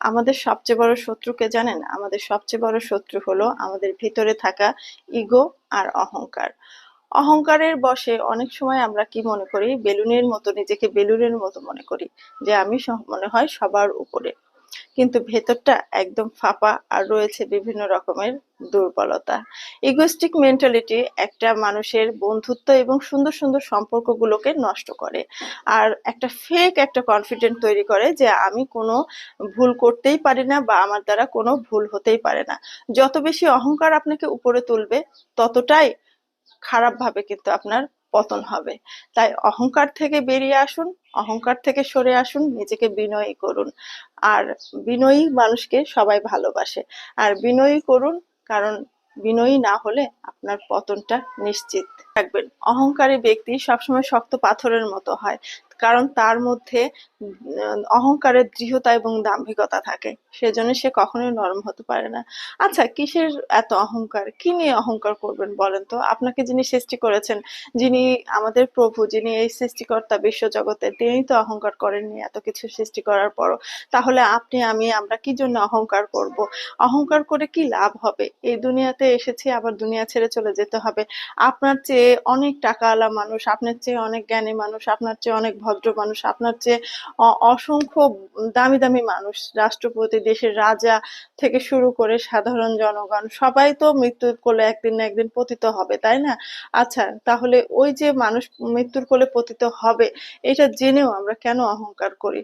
আমাদের সবচেয়ে বড় শত্রুকে জানেন? আমাদের সবচেয়ে বড় শত্রু হলো আমাদের ভিতরে থাকা ইগো আর অহংকার। অহংকারের বসে অনেক সময় আমরা কি মনে করি? বেলুনের মতো, নিজেকে বেলুনের মতো মনে করি, যে আমি মনে হয় সবার উপরে। কিন্তু ভেতরটা একদম ফাঁপা আর রয়েছে বিভিন্ন রকমের দুর্বলতা। ইগোস্টিক মেন্টালিটি একটা মানুষের বন্ধুত্ব এবং সুন্দর সুন্দর সম্পর্কগুলোকে নষ্ট করে। আর একটা ফেক একটা কনফিডেন্ট তৈরি করে যে আমি কোনো ভুল করতেই পারি না বা আমার দ্বারা কোনো ভুল হতেই পারে না। যত বেশি অহংকার আপনাকে উপরে তুলবে, ততটাই খারাপভাবে কিন্তু আপনার পতন হবে। তাই অহংকার থেকে বেরিয়ে আসুন, অহংকার থেকে সরে আসুন, নিজেকে বিনয়ী করুন। আর বিনয়ী মানুষকে সবাই ভালোবাসে। আর বিনয়ী করুন, কারণ বিনয়ী না হলে আপনার পতনটা নিশ্চিত থাকবেন অহংকারী ব্যক্তি সবসময় শক্ত পাথরের মতো হয়। কারণ তার মধ্যে অহংকারের দৃঢ়তা এবং দাম্ভিকতা থাকে। সেজন্য সে কখনোই নরম হতে পারে না। আচ্ছা কিসের এত অহংকার? কি নিয়ে অহংকার করবেন বলেন তো? আপনাকে যিনি সৃষ্টি করেছেন, যিনি আমাদের প্রভু, যিনি এই সৃষ্টিকর্তা বিশ্ব জগতের তিনি তো অহংকার করেননি এত কিছু সৃষ্টি করার পরও। তাহলে আপনি, আমি, আমরা কি জন্য অহংকার করব? অহংকার করে কি লাভ হবে? এই দুনিয়াতে এসেছি, আবার দুনিয়া ছেড়ে চলে যেতে হবে। আপনার চেয়ে অনেক টাকাওয়ালা মানুষ, আপনার চেয়ে অনেক জ্ঞানী মানুষ, আপনার চেয়ে অনেক ভদ্র মানুষ, আপনার চেয়ে অসংখ্য দামি দামি মানুষ, রাষ্ট্রপতি, দেশের রাজা থেকে শুরু করে সাধারণ জনগণ, সবাই তো মৃত্যুর কোলে একদিন না একদিন পতিত হবে, তাই না? আচ্ছা তাহলে ওই যে মানুষ মৃত্যুর কোলে পতিত হবে, এটা জেনেও আমরা কেন অহংকার করি?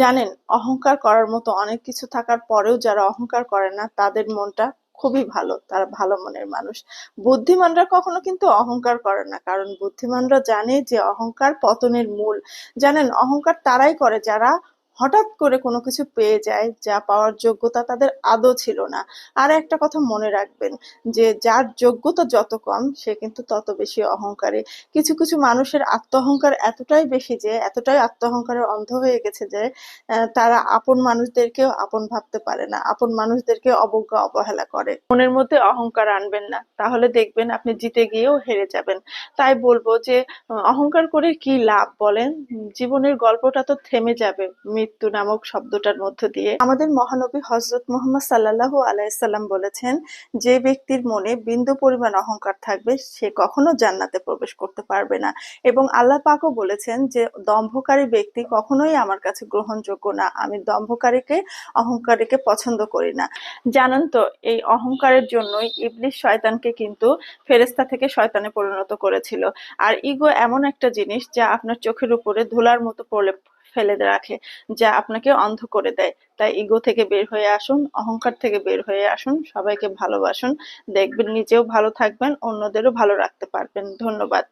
জানেন, অহংকার করার মতো অনেক কিছু থাকার পরেও যারা অহংকার করে না, তাদের মনটা খুবই ভালো, তারা ভালো মনের মানুষ। বুদ্ধিমানরা কখনো কিন্তু অহংকার করে না, কারণ বুদ্ধিমানরা জানে যে অহংকার পতনের মূল। জানেন, অহংকার তারাই করে যারা হঠাৎ করে কোনো কিছু পেয়ে যায় যা পাওয়ার যোগ্যতা তাদের আদৌ ছিল না। আর একটা কথা মনে রাখবেন যে, যার যোগ্যতা যত কম, সে কিন্তু তত বেশি অহংকারী। কিছু কিছু মানুষের আত্মঅহংকার এতটাই বেশি যে, এতটাই আত্মঅহংকারের অন্ধ হয়ে গেছে যে তারা আপন মানুষদেরকেও আপন ভাবতে পারে না। আপন মানুষদেরকে অবজ্ঞা, অবহেলা করে। মনের মধ্যে অহংকার আনবেন না। তাহলে দেখবেন আপনি জিতে গিয়েও হেরে যাবেন। তাই বলব যে, অহংকার করে কি লাভ বলেন? জীবনের গল্পটা তো থেমে যাবে। মৃত্যু নামক শব্দটার মধ্য দিয়ে। আমাদের মহানবী হজরত মোহাম্মদ সাল্লাল্লাহু আলাইসাল্লাম বলেছেন, যে ব্যক্তির মনে বিন্দু পরিমাণ অহংকার থাকবে, সে কখনো জান্নাতে প্রবেশ করতে পারবে না। এবং আল্লাহ পাকও বলেছেন যে, দম্ভকারী ব্যক্তি কখনোই আমার কাছে গ্রহণযোগ্য না। আমি দম্ভকারীকে, অহংকারীকে পছন্দ করি না। জানেন তো, এই অহংকারের জন্যই ইবলিশ শয়তানকে কিন্তু ফেরেস্তা থেকে শয়তানে পরিণত করেছিল। আর ইগো এমন একটা জিনিস যা আপনার চোখের উপরে ধুলার মতো পড়লে ফেলে রাখে, যা আপনাকে অন্ধ করে দেয়। তাই ইগো থেকে বের হয়ে আসুন, অহংকার থেকে বের হয়ে আসুন, সবাইকে ভালোবাসুন, দেখবেন নিজেও ভালো থাকবেন, অন্যদেরও ভালো রাখতে পারবেন। ধন্যবাদ।